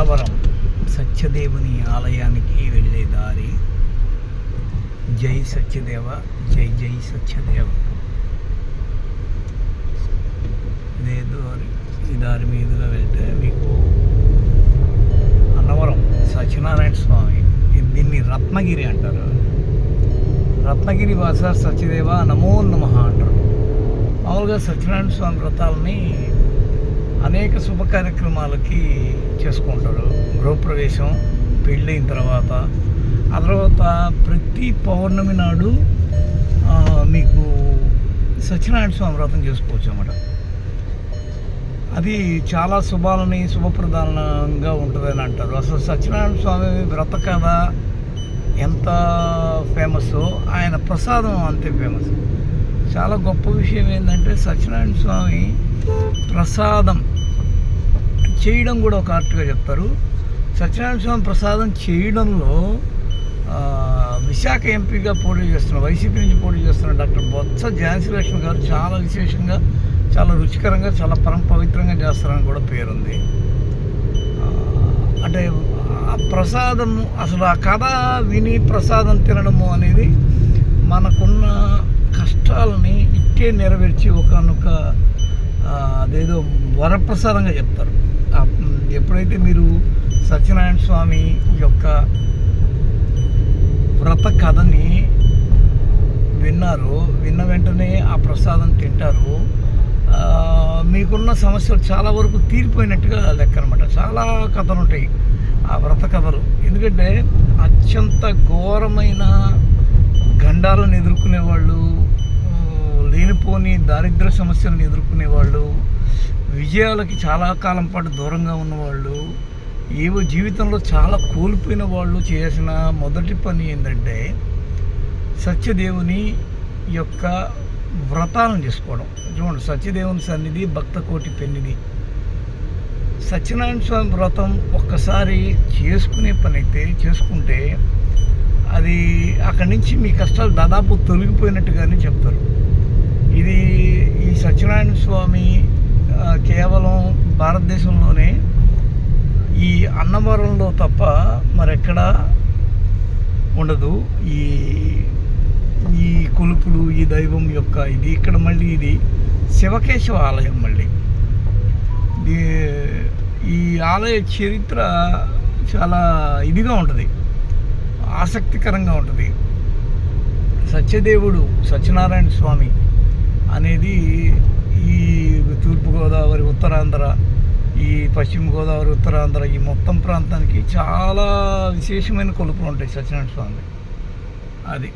అన్నవరం సత్యదేవుని ఆలయానికి వెళ్ళే దారి. జై సత్యదేవ జై జై సత్యదేవ. ఇదే దారి ఈ దారి మీదుగా వెళ్తే మీకు అన్నవరం సత్యనారాయణ స్వామి దీన్ని రత్నగిరి అంటారు. రత్నగిరి వాస సత్యదేవ నమో నమ అంటారు. మామూలుగా సత్యనారాయణ స్వామి వ్రతాలని అనేక శుభ కార్యక్రమాలకి చేసుకుంటారు. గృహప్రవేశం పెళ్ళైన తర్వాత ఆ తర్వాత ప్రతి పౌర్ణమి నాడు మీకు సత్యనారాయణ స్వామి వ్రతం చేసుకోవచ్చు అన్నమాట. అది చాలా శుభాలని శుభప్రధానంగా ఉంటుందని అంటారు. అసలు సత్యనారాయణ స్వామి వ్రత కథ ఎంత ఫేమస్ ఆయన ప్రసాదం అంతే ఫేమస్. చాలా గొప్ప విషయం ఏంటంటే సత్యనారాయణ స్వామి ప్రసాదం చేయడం కూడా ఒక ఆర్ట్గా చెప్తారు. సత్యనారాయణ స్వామి ప్రసాదం చేయడంలో విశాఖ ఎంపీగా పోటీ చేస్తున్న వైసీపీ నుంచి పోటీ చేస్తున్న డాక్టర్ బొత్స ఝాన్సీ లక్ష్మి గారు చాలా విశేషంగా చాలా రుచికరంగా చాలా పరం పవిత్రంగా చేస్తారని కూడా పేరుంది. అంటే ఆ ప్రసాదము అసలు ఆ కథ విని ప్రసాదం తినడము అనేది కష్టాలని నెరవేర్చి ఒకనొక అదేదో వరప్రసాదంగా చెప్తారు. ఎప్పుడైతే మీరు సత్యనారాయణ స్వామి యొక్క వ్రత కథని విన్నారు విన్న వెంటనే ఆ ప్రసాదం తింటారు మీకున్న సమస్యలు చాలా వరకు తీరిపోయినట్టుగా లెక్క అనమాట చాలా కథలు ఉంటాయి ఆ వ్రత కథలు. ఎందుకంటే అత్యంత ఘోరమైన గండాలను ఎదుర్కొనే వాళ్ళు ఎదుర్కొని దారిద్ర సమస్యలను ఎదుర్కొనే వాళ్ళు విజయాలకి చాలా కాలం పాటు దూరంగా ఉన్నవాళ్ళు ఏవో జీవితంలో చాలా కోల్పోయిన వాళ్ళు చేసిన మొదటి పని ఏంటంటే సత్యదేవుని యొక్క వ్రతాలను చేసుకోవడం. చూడండి సత్యదేవుని సన్నిధి భక్త కోటి పెన్నిది సత్యనారాయణ స్వామి వ్రతం ఒక్కసారి చేసుకునే పని అయితే చేసుకుంటే అది అక్కడి నుంచి మీ కష్టాలు దాదాపు తొలగిపోయినట్టుగానే చెప్తారు. ఇది ఈ సత్యనారాయణ స్వామి కేవలం భారతదేశంలోనే ఈ అన్నవరంలో తప్ప మరెక్కడా ఉండదు. ఈ ఈ కొలుపులు ఈ దైవం యొక్క ఇది ఇక్కడ మళ్ళీ ఇది శివకేశవ ఆలయం మళ్ళీ. ఈ ఆలయ చరిత్ర చాలా ఇదిగా ఉంటుంది. ఆసక్తికరంగా ఉంటుంది. సత్యదేవుడు సత్యనారాయణ స్వామి అనేది ఈ తూర్పుగోదావరి ఉత్తరాంధ్ర ఈ పశ్చిమ గోదావరి ఉత్తరాంధ్ర ఈ మొత్తం ప్రాంతానికి చాలా విశేషమైన కొలుపులు ఉంటాయి సత్యనారాయణ స్వామి. అది.